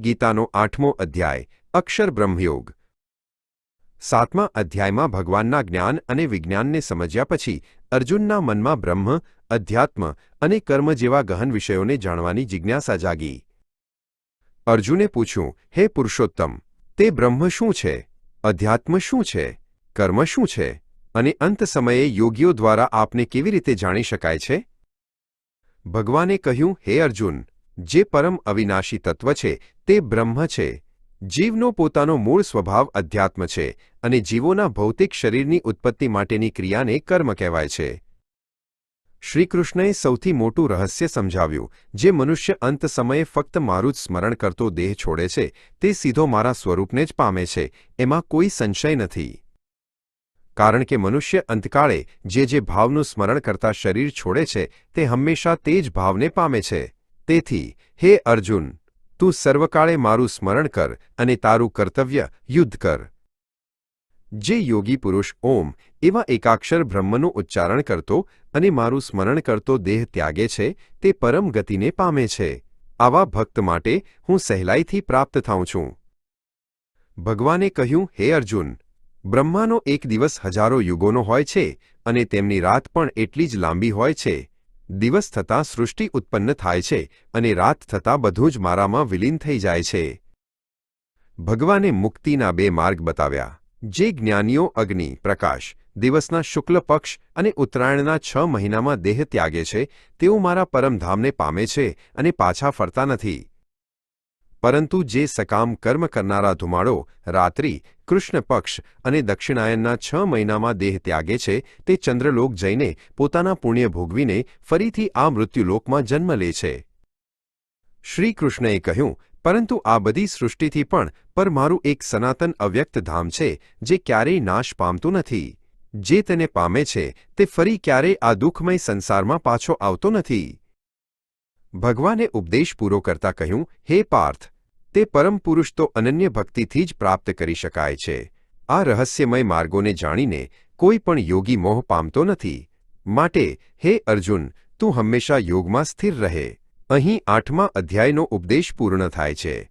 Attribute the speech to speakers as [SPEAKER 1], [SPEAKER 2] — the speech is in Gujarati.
[SPEAKER 1] ગીતાનો આઠમો અધ્યાય, અક્ષર બ્રહ્મયોગ. સાતમા અધ્યાયમાં ભગવાનના જ્ઞાન અને વિજ્ઞાનને સમજ્યા પછી અર્જુનના મનમાં બ્રહ્મ, અધ્યાત્મ અને કર્મ જેવા ગહન વિષયોને જાણવાની જિજ્ઞાસા જાગી. અર્જુને પૂછ્યું, હે પુરુષોત્તમ, તે બ્રહ્મ શું છે? અધ્યાત્મ શું છે? કર્મ શું છે? અને અંત સમયે યોગીઓ દ્વારા આપને કેવી રીતે જાણી શકાય છે? ભગવાને કહ્યું, હે અર્જુન જે પરમ અવિનાશી તત્વ છે, તે બ્રહ્મ છે. જીવનો પોતાનો મૂળ સ્વભાવ અધ્યાત્મ છે અને જીવોના ભૌતિક શરીરની ઉત્પત્તિ માટેની ક્રિયાને કર્મ કહેવાય છે. શ્રીકૃષ્ણએ સૌથી મોટું રહસ્ય સમજાવ્યું, જે મનુષ્ય અંત સમયે ફક્ત મારું જ સ્મરણ કરતો દેહ છોડે છે, તે સીધો મારા સ્વરૂપને જ પામે છે, એમાં કોઈ સંશય નથી. કારણ કે મનુષ્ય અંતકાળે જે જે ભાવનું સ્મરણ કરતા શરીર છોડે છે, તે હંમેશા તે જ ભાવને પામે છે. તેથી, હે અર્જુન, તું સર્વકાળે મારું સ્મરણ કર અને તારું કર્તવ્ય યુદ્ધ કર. જે યોગી પુરુષ ઓમ, એવા એકાક્ષર બ્રહ્મનું ઉચ્ચારણ કરતો અને મારું સ્મરણ કરતો દેહ ત્યાગે છે, તે પરમ ગતિને પામે છે. આવા ભક્ત માટે હું સહેલાઈથી પ્રાપ્ત થાઉં છું. ભગવાને કહ્યું, હે અર્જુન, બ્રહ્માનો એક દિવસ હજારો યુગોનો હોય છે અને તેમની રાત પણ એટલી જ લાંબી હોય છે. દિવસ થતાં સૃષ્ટિ ઉત્પન્ન થાય છે અને રાત થતાં બધું જ મારામાં વિલીન થઈ જાય છે. ભગવાને મુક્તિના બે માર્ગ બતાવ્યા. જે જ્ઞાનીઓ અગ્નિ, પ્રકાશ, દિવસના શુક્લ પક્ષ અને ઉત્તરાયણના છ મહિનામાં દેહ ત્યાગે છે, તેઓ મારા પરમધામને પામે છે અને પાછા ફરતા નથી. પરંતુ જે સકામ કર્મ કરનારા ધુમાડો રાત્રિ કૃષ્ણ પક્ષ અને દક્ષિણાયનના છ મહિનામાં દેહ ત્યાગે છે, તે ચંદ્રલોક જઈને પોતાના પુણ્ય ભોગવીને ફરીથી આ મૃત્યુલોકમાં જન્મ લે છે. શ્રીકૃષ્ણએ કહ્યું, પરંતુ આ બધી સૃષ્ટિથી પણ પર મારું એક સનાતન અવ્યક્ત ધામ છે, જે ક્યારેય નાશ પામતું નથી. જે તેને પામે છે, તે ફરી ક્યારેય આ દુઃખમય સંસારમાં પાછો આવતો નથી. ભગવાને ઉપદેશ પૂરો કરતા કહ્યું, હે પાર્થ તે પરમ પુરુષ તો અનન્ય ભક્તિથી જ પ્રાપ્ત કરી શકાય છે. આ રહસ્યમય માર્ગોને જાણીને કોઈ પણ યોગી મોહ પામતો નથી. માટે, હે અર્જુન, તું હંમેશા યોગમાં સ્થિર રહે. અહીં આઠમા અધ્યાયનો ઉપદેશ પૂર્ણ થાય છે.